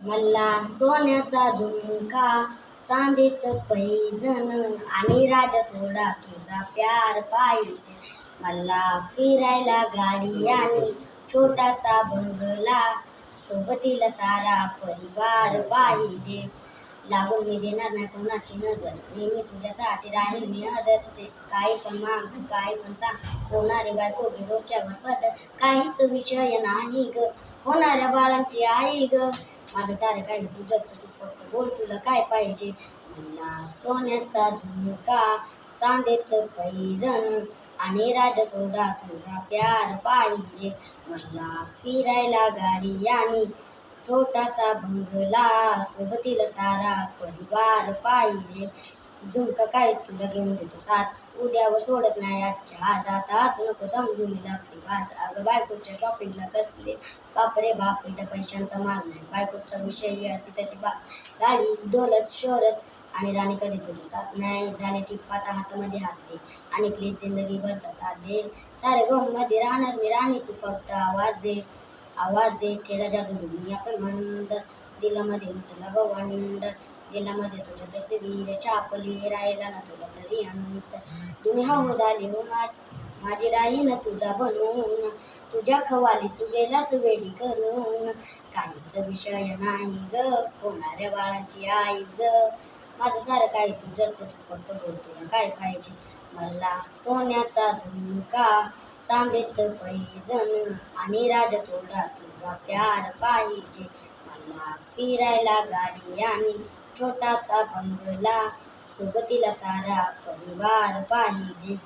मला सोन्याचा झुमका चांदीचं पैजण आणि राजा थोडा तुझा प्यार पाहिजे. मला फिरायला गाडी आणि छोटासा बंगला सोबतीला सारा परिवार पाहिजे. लागून मी देणार नाही कोणाची नजर नेहमी तुझ्यासाठी राहील मी हजर. काही पण माग तू काही पण सांग होणारे बायको गे डोक्यावर पदर. काहीच विषय नाही ग होणाऱ्या बाळांची आई ग. माझं तारे काय तुझ्याच तू फक्त बोल तुला काय पाहिजे? मला सोन्याचा झुमका चांदीचं पैजण आणि राजतोडा तुझा प्यार पाहिजे. मला फिरायला गाडी आणि छोटासा बंगला सोबतीला सारा परिवार पाहिजे. झुमका काय तुला घेऊन देतो? साथ उद्यावर सोडत नाही आजच्या. आज आता असं नको समजू मी लाफली भास अगं बायकोच्या शॉपिंगला कसले? बापरे बाप इथं पैशांचा माज नाही. बायकोचा विषय अशी तशी बा गाडी दौलत शहरत आणि राणी कधी तुझी साथ नाही? झाले ठीक पाता हातामध्ये हात दे आणि प्लीज जिंदगी भरचा साथ दे. सारे मध्ये राहणार मी राणी तू फक्त आवाज दे. आवाज दे केला जादू दुनिया पण मंद दिलामध्ये तुला भवंड दिलामध्ये तुझ्या तस्वीर छापली राहिला ना तुला तरी अंत. दुनिया हो झाली हो मा माझी राही ना तुझा बनून. तुझ्या खवाली तू गेलास वेळी करून. काहीच विषय नाही ग होणाऱ्या बाळाची आई ग. माझं सारं काही तुझ्याच तू फक्त बोल तुला काय पाहिजे? मला सोन्याचा झुमका चांदीचं पैजण आणि राजा थोडा तुझा प्यार पाहिजे. मला फिरायला गाडी आणि छोटासा बंगला. सोबतीला सारा परिवार पाहिजे.